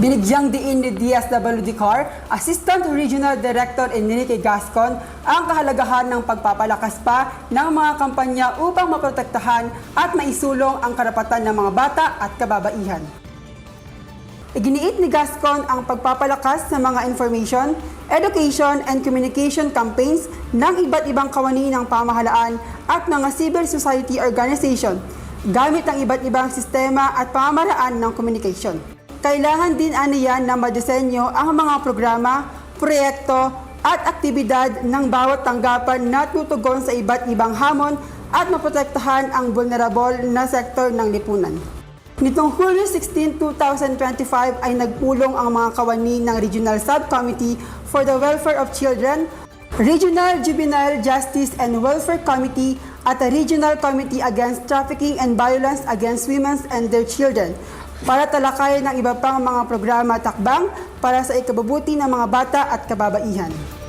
Binigyang diin ni DSWD CAR, Assistant Regional Director Enrique Gascon, ang kahalagahan ng pagpapalakas pa ng mga kampanya upang maprotektahan at maisulong ang karapatan ng mga bata at kababaihan. Iginiit ni Gascon ang pagpapalakas ng mga information, education and communication campaigns ng iba't ibang kawani ng pamahalaan at mga civil society organization gamit ang iba't ibang sistema at pamamaraan ng communication. Kailangan din aniyan na madesenyo ang mga programa, proyekto at aktibidad ng bawat tanggapan na tutugon sa iba't ibang hamon at maprotektahan ang vulnerable na sektor ng lipunan. Nitong Hulyo 16, 2025 ay nagpulong ang mga kawani ng Regional Subcommittee for the Welfare of Children, Regional Juvenile Justice and Welfare Committee at the Regional Committee Against Trafficking and Violence Against Women and Their Children para talakayin ng iba pang mga programa at takbang para sa ikabubuti ng mga bata at kababaihan.